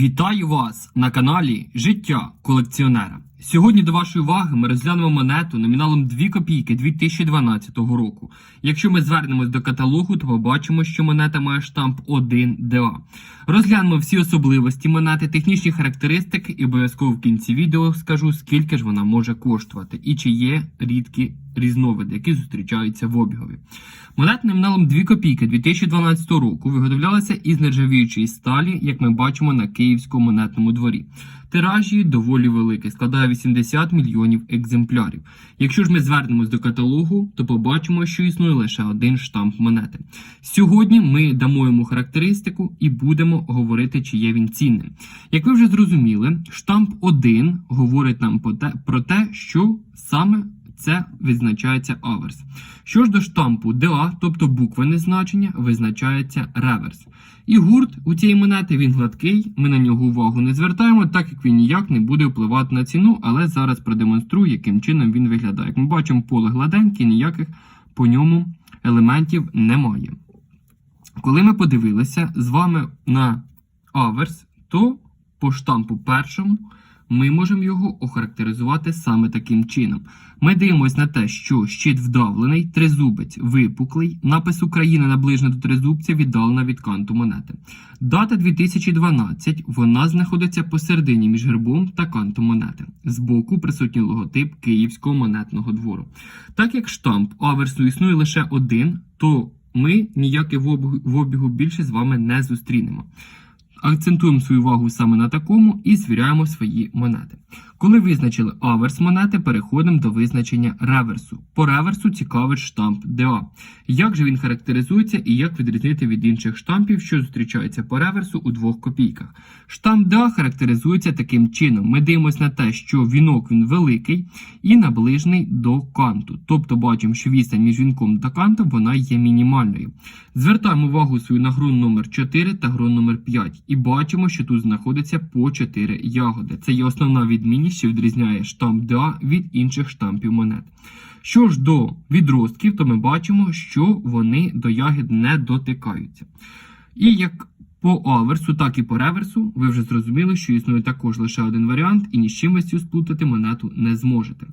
Вітаю вас на каналі Життя колекціонера. Сьогодні до вашої уваги ми розглянемо монету номіналом 2 копійки 2012 року. Якщо ми звернемось до каталогу, то побачимо, що монета має штамп 1DA. Розглянемо всі особливості монети, технічні характеристики і обов'язково в кінці відео скажу, скільки ж вона може коштувати і чи є рідкі різновиди, які зустрічаються в обігові. Монета номіналом 2 копійки 2012 року виготовлялася із нержавіючої сталі, як ми бачимо на Київському монетному дворі. Тираж її доволі великий, складає 80 мільйонів екземплярів. Якщо ж ми звернемось до каталогу, то побачимо, що існує лише один штамп монети. Сьогодні ми дамо йому характеристику і будемо говорити, чи є він цінним. Як ви вже зрозуміли, штамп 1 говорить нам про те, що саме це відзначається аверс. Що ж до штампу DA, тобто буквене значення, визначається реверс. І гурт у цієї монети він гладкий, ми на нього увагу не звертаємо, так як він ніяк не буде впливати на ціну, але зараз продемонструю, яким чином він виглядає. Як ми бачимо, поле гладеньке, ніяких по ньому елементів немає. Коли ми подивилися з вами на аверс, то по штампу першому ми можемо його охарактеризувати саме таким чином. Ми дивимося на те, що щит вдавлений, тризубець випуклий, напис України наближено до тризубця віддалена від канту монети. Дата 2012, вона знаходиться посередині між гербом та кантом монети. Збоку присутній логотип Київського монетного двору. Так як штамп аверсу існує лише один, то ми обігу, в обігу більше з вами не зустрінемо. Акцентуємо свою увагу саме на такому і звіряємо свої монети. Коли визначили аверс монети, переходимо до визначення реверсу. По реверсу цікавить штамп DA. Як же він характеризується і як відрізнити від інших штампів, що зустрічаються по реверсу у двох копійках? Штамп DA характеризується таким чином. Ми дивимося на те, що вінок він великий і наближений до канту. Тобто бачимо, що відстань між вінком та кантом вона є мінімальною. Звертаємо увагу свою на грун номер 4 та грун номер 5 і бачимо, що тут знаходиться по 4 ягоди. Це є основна відмінність, що відрізняє штамп ДА від інших штампів монет. Що ж до відростків, то ми бачимо, що вони до ягід не дотикаються. І як по аверсу, так і по реверсу, ви вже зрозуміли, що існує також лише один варіант, і ні з чим ви цю сплутати монету не зможете.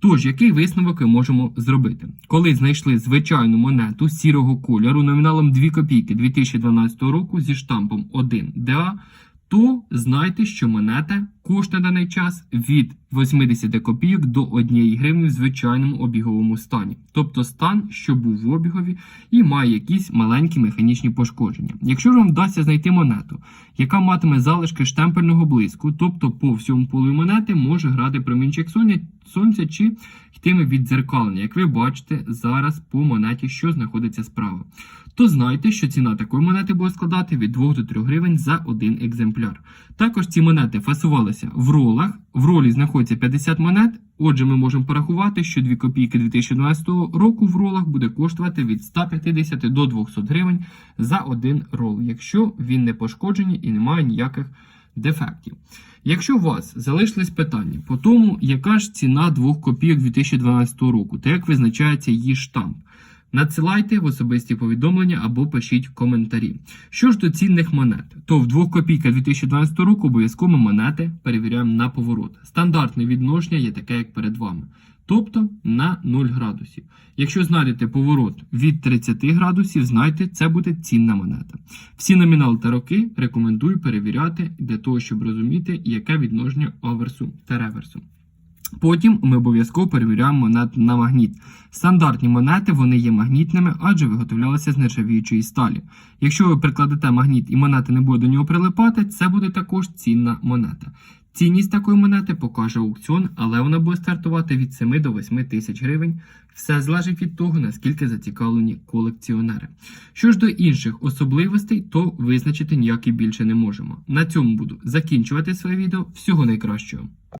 Тож, який висновок ми можемо зробити? Коли знайшли звичайну монету сірого кольору номіналом 2 копійки 2012 року зі штампом 1 DA, то знайте, що монета коштує на даний час від 80 копійок до 1 гривні в звичайному обіговому стані. Тобто стан, що був в обігові, і має якісь маленькі механічні пошкодження. Якщо вам вдасться знайти монету, яка матиме залишки штемпельного блиску, тобто по всьому полу монети може грати промінчик сонця чи йтиме віддзеркалення, як ви бачите зараз по монеті, що знаходиться справа. То знайте, що ціна такої монети буде складати від 2 до 3 гривень за один екземпляр. Також ці монети фасувалися в ролах. В ролі знаходиться 50 монет. Отже, ми можемо порахувати, що 2 копійки 2012 року в ролах буде коштувати від 150 до 200 гривень за один рол, якщо він не пошкоджений і не має ніяких дефектів. Якщо у вас залишились питання по тому, яка ж ціна 2 копійок 2012 року, та як визначається її штамп, надсилайте в особисті повідомлення або пишіть коментарі. Що ж до цінних монет, то в 2 копійках 2012 року обов'язково монети перевіряємо на поворот. Стандартне відношення є таке, як перед вами. Тобто на 0 градусів. Якщо знайдете поворот від 30 градусів, знайте, це буде цінна монета. Всі номінали та роки рекомендую перевіряти для того, щоб розуміти, яке відношення аверсу та реверсу. Потім ми обов'язково перевіряємо монет на магніт. Стандартні монети вони є магнітними, адже виготовлялися з нержавіючої сталі. Якщо ви прикладете магніт і монета не буде до нього прилипати, це буде також цінна монета. Цінність такої монети покаже аукціон, але вона буде стартувати від 7 до 8 тисяч гривень. Все залежить від того, наскільки зацікавлені колекціонери. Що ж до інших особливостей, то визначити ніяк і більше не можемо. На цьому буду закінчувати своє відео. Всього найкращого.